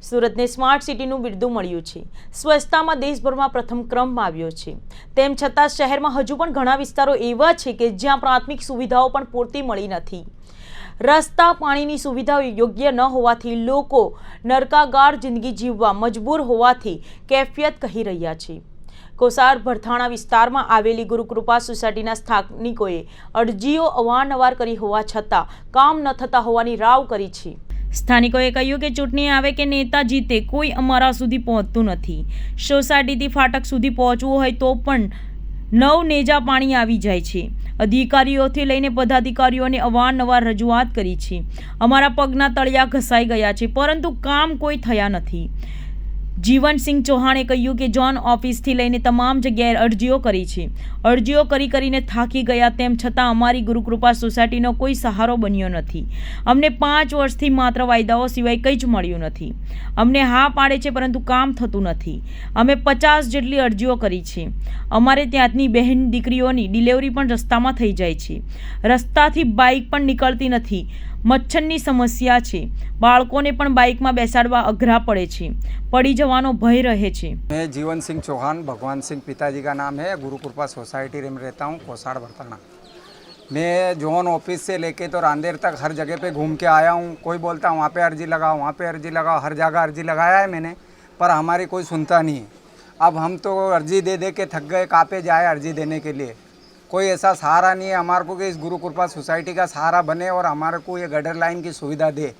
સુરતને smart સિટીનું બિરદું મળ્યું છે. સ્વચ્છતામાં દેશભરમાં પ્રથમ ક્રમમાં આવ્યો છે. તેમ છતાં શહેરમાં હજુ પણ ઘણા વિસ્તારો એવા છે કે જ્યાં પ્રાથમિક સુવિધાઓ પણ પૂરતી મળી નથી. રસ્તા પાણીની સુવિધાઓ યોગ્ય ન હોવાથી લોકો નરકાગાર જિંદગી જીવવા મજબૂર હોવાથી કેફિયત કહી રહ્યા છે. કોસાર ભરથાણા વિસ્તારમાં આવેલી ગુરુકૃપા સોસાયટીના સ્થાનિકોએ અરજીઓ અવારનવાર કરી હોવા છતાં કામ ન થતા હોવાની રાવ કરી છે. સ્થાનિકોએ કહ્યું કે ચૂંટણી આવે કે નેતા જીતે કોઈ અમારા સુધી પહોંચતું નથી. સોસાયટીથી ફાટક સુધી પહોંચવું હોય તો પણ નવ નેજા પાણી આવી જાય છે. અધિકારીઓથી લઈને પદાધિકારીઓને અવારનવાર રજૂઆત કરી છે. અમારા પગના તળિયા ઘસાઈ ગયા છે, પરંતુ કામ કોઈ થયા નથી. જીવનસિંહ ચૌહાણે કહ્યું કે જોન ઓફિસથી લઈને તમામ જગ્યાએ અરજીઓ કરી છે. અરજીઓ કરી કરીને થાકી ગયા તેમ છતાં અમારી ગુરુકૃપા સોસાયટીનો કોઈ સહારો બન્યો નથી. અમને પાંચ વર્ષથી માત્ર વાયદાઓ સિવાય કંઈ જ મળ્યું નથી. અમને હા પાડે છે પરંતુ કામ થતું નથી. અમે પચાસ જેટલી અરજીઓ કરી છે. અમારે ત્યાંની બહેન દીકરીઓની ડિલિવરી પણ રસ્તામાં થઈ જાય છે. રસ્તાથી બાઇક પણ નીકળતી નથી. મચ્છરની સમસ્યા છે બાળકોને પણ બાઇકમાં બેસાડવા અઘરા પડે છે પડી જવાનો ભય રહે છે मैं जीवन सिंह चौहान भगवान सिंह पिताजी का नाम है गुरु कृपा सोसाइटी में रहता हूँ कोसाड़ बरताना मैं जोन ऑफिस से लेके तो रांदेर तक हर जगह पे घूम के आया हूँ कोई बोलता वहाँ पे अर्जी लगाओ वहाँ पे अर्जी लगाओ हर जगह अर्जी लगाया है मैंने पर हमारी कोई सुनता नहीं है अब हम तो अर्जी दे दे के थक गए कहाँ पे जाए अर्जी देने के लिए कोई ऐसा सहारा नहीं है हमारे को कि इस गुरु कृपा सोसाइटी का सहारा बने और हमारे को ये गडर लाइन की सुविधा दे।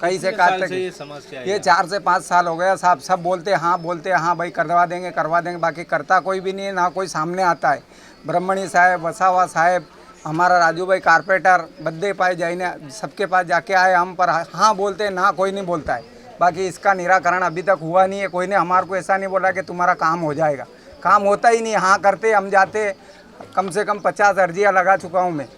कहीं से तक ये समस्या ये चार से पाँच साल हो गया साहब सब बोलते हाँ बोलते हाँ भाई करवा देंगे करवा देंगे बाकी करता कोई भी नहीं है ना कोई सामने आता है। ब्रह्मणी साहेब वसावा साहेब हमारा राजू भाई कारपेटर बद्दे पाए जाइने सबके पास जाके आए हम पर हाँ बोलते हैं ना कोई नहीं बोलता है। बाकी इसका निराकरण अभी तक हुआ नहीं है कोई ने हमारे को ऐसा नहीं बोला कि तुम्हारा काम हो जाएगा। काम होता ही नहीं हाँ करते हम जाते कम से कम पचास अर्जियाँ लगा चुका हूँ मैं।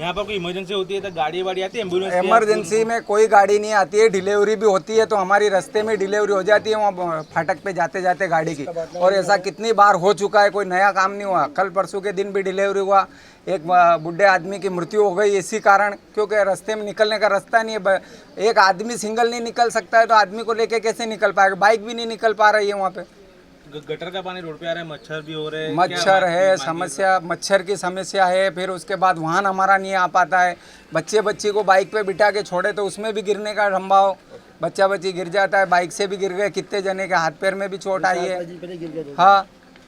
यहाँ पर कोई इमरजेंसी होती है तो गाड़ी वाड़ी आती है एंबुलेंस? इमरजेंसी में कोई गाड़ी नहीं आती है डिलीवरी भी होती है तो हमारी रास्ते में डिलीवरी हो जाती है वहाँ फाटक पे जाते जाते गाड़ी की। और ऐसा कितनी बार हो चुका है कोई नया काम नहीं हुआ। कल परसों के दिन भी डिलीवरी हुआ। एक बुढ़े आदमी की मृत्यु हो गई इसी कारण क्योंकि रास्ते में निकलने का रास्ता नहीं है। एक आदमी सिंगल नहीं निकल सकता है तो आदमी को लेके कैसे निकल पाएगा? बाइक भी नहीं निकल पा रही है वहाँ पे। ग- गटर का पानी रोड पे आ रहा है मच्छर भी हो रहे हैं मच्छर है समस्या मच्छर की समस्या है फिर उसके बाद वाहन हमारा नहीं आ पाता है। बच्चे बच्ची को बाइक पे बिठा के छोड़े तो उसमें भी गिरने का संभाव बच्चा बच्ची गिर जाता है बाइक से भी गिर गए कितने जने के हाथ पैर में भी चोट आई है। हाँ।